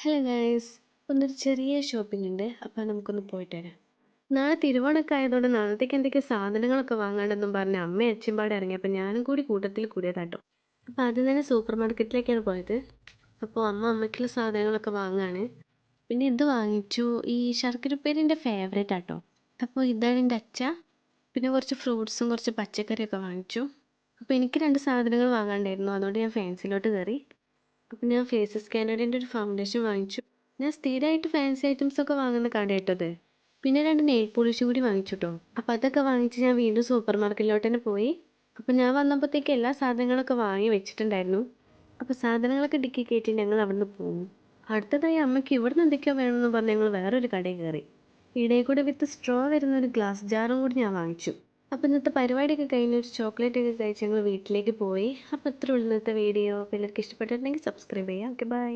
Hello guys ഒന്നൊരു ചെറിയ shopping ഉണ്ട്. അപ്പോൾ നമുക്കൊന്ന് പോയിട്ട് വരാം. നാളെ തിരുവോണമൊക്കെ ആയതുകൊണ്ട് നാളത്തേക്ക് എന്തൊക്കെ സാധനങ്ങളൊക്കെ വാങ്ങാണ്ടെന്നും പറഞ്ഞ് അമ്മയും അച്ഛൻ പാടെ ഇറങ്ങിയപ്പോൾ ഞാനും കൂടി കൂട്ടത്തിൽ കൂടിയതാട്ടോ. അപ്പോൾ ആദ്യം തന്നെ സൂപ്പർ മാർക്കറ്റിലേക്കാണ് പോയത്. അപ്പോൾ അമ്മ അമ്മയ്ക്കുള്ള സാധനങ്ങളൊക്കെ വാങ്ങാണ്. പിന്നെ ഇത് വാങ്ങിച്ചു? ഈ ശർക്കരപ്പേരിന്റെ ഫേവറേറ്റ് ആട്ടോ. അപ്പോൾ ഇതാണ് എന്റെ അച്ഛ. പിന്നെ കുറച്ച് ഫ്രൂട്ട്സും കുറച്ച് പച്ചക്കറിയൊക്കെ വാങ്ങിച്ചു. അപ്പോൾ എനിക്ക് രണ്ട് സാധനങ്ങൾ വാങ്ങാണ്ടായിരുന്നു. അതുകൊണ്ട് ഞാൻ ഫാൻസിലോട്ട് കയറി. അപ്പം ഞാൻ ഫേസസ് കാനഡേന്റെ ഒരു ഫൗണ്ടേഷൻ വാങ്ങിച്ചു. ഞാൻ സ്ഥിരമായിട്ട് ഫാൻസി ഐറ്റംസ് ഒക്കെ വാങ്ങുന്ന കട കേട്ടത് പിന്നെ രണ്ട് നെയിൽ പോളിഷ് കൂടി വാങ്ങിച്ചു കേട്ടോ അപ്പം അതൊക്കെ വാങ്ങിച്ച് ഞാൻ വീണ്ടും സൂപ്പർ മാർക്കറ്റിലോട്ട് തന്നെ പോയി. അപ്പം ഞാൻ വന്നപ്പോഴത്തേക്ക് എല്ലാ സാധനങ്ങളൊക്കെ വാങ്ങി വെച്ചിട്ടുണ്ടായിരുന്നു. അപ്പോൾ സാധനങ്ങളൊക്കെ ഡിക്കി കയറ്റി ഞങ്ങൾ അവിടുന്ന് പോകും അടുത്തതായി അമ്മയ്ക്ക് ഇവിടുന്ന് എന്തൊക്കെയോ വേണമെന്ന് പറഞ്ഞ് ഞങ്ങൾ വേറൊരു കടയിൽ കയറി. ഇടയിൽ കൂടെ വിത്ത് സ്ട്രോ വരുന്ന ഒരു ഗ്ലാസ് ജാറും കൂടി ഞാൻ വാങ്ങിച്ചു. അപ്പോൾ ഇന്നത്തെ പരിപാടിയൊക്കെ കഴിഞ്ഞ് ഒരു ചോക്ലേറ്റ് ഒക്കെ കഴിച്ച് ഞങ്ങൾ വീട്ടിലേക്ക് പോയി. അപ്പോൾ ഇത്രയേ ഉള്ളൂ ഇന്നത്തെ വീഡിയോ. അപ്പോൾ എല്ലാവർക്കും ഇഷ്ടപ്പെട്ടിട്ടുണ്ടെങ്കിൽ സബ്സ്ക്രൈബ് ചെയ്യുക ഓക്കെ ബൈ